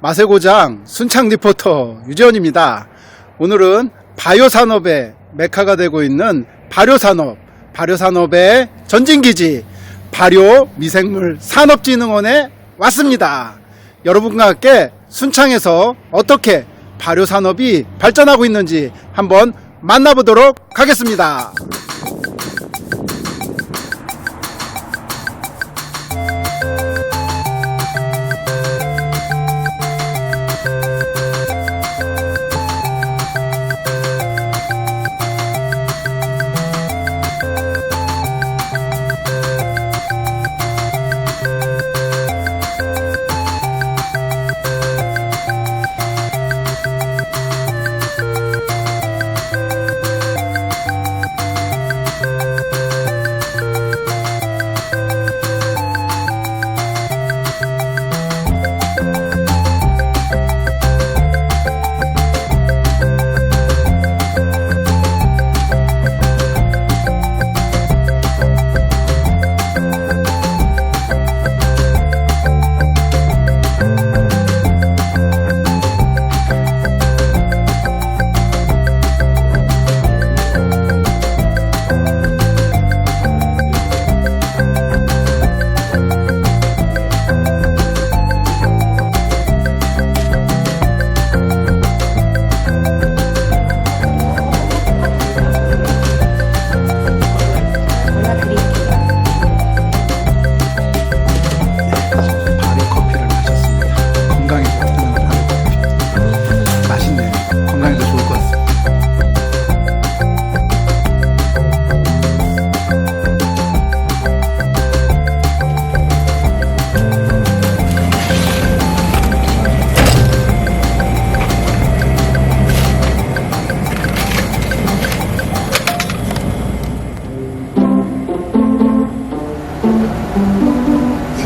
맛의 고장 순창 리포터 유재원입니다. 오늘은 바이오 산업의 메카가 되고 있는 발효 산업, 발효 산업의 전진기지, 발효 미생물 산업진흥원에 왔습니다. 여러분과 함께 순창에서 어떻게 발효 산업이 발전하고 있는지 한번 만나보도록 하겠습니다.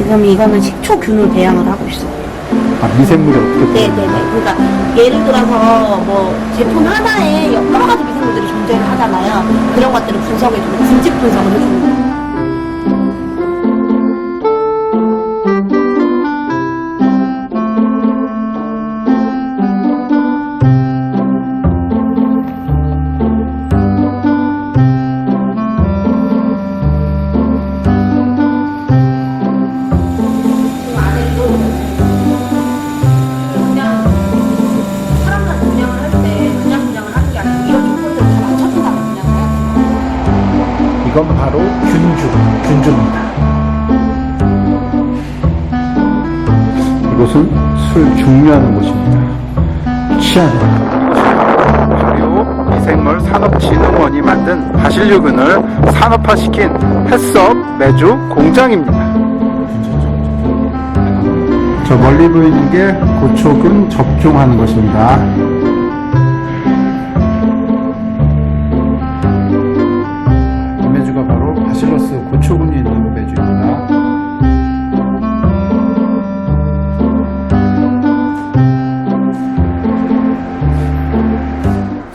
지금 이거는 식초 균을 배양을 하고 있어요. 아, 미생물이 어떻게 네네네. 그러니까 예를 들어서 뭐 제품 하나에 여러 가지 미생물들이 존재를 하잖아요. 그런 것들을 분석해주고 분집 분석을 해주는 거예요. 이건 바로 균주, 균주입니다. 이곳은 술 중류하는 곳입니다. 취한 발효 미생물 산업진흥원이 만든 바실류근을 산업화시킨 햇섭 매주 공장입니다. 저 멀리 보이는 게 고초근 접종하는 것입니다. 고초근이 있는 매주입니다.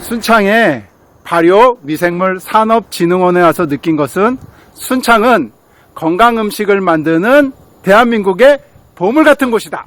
순창의 발효 미생물 산업진흥원에 와서 느낀 것은 순창은 건강 음식을 만드는 대한민국의 보물 같은 곳이다.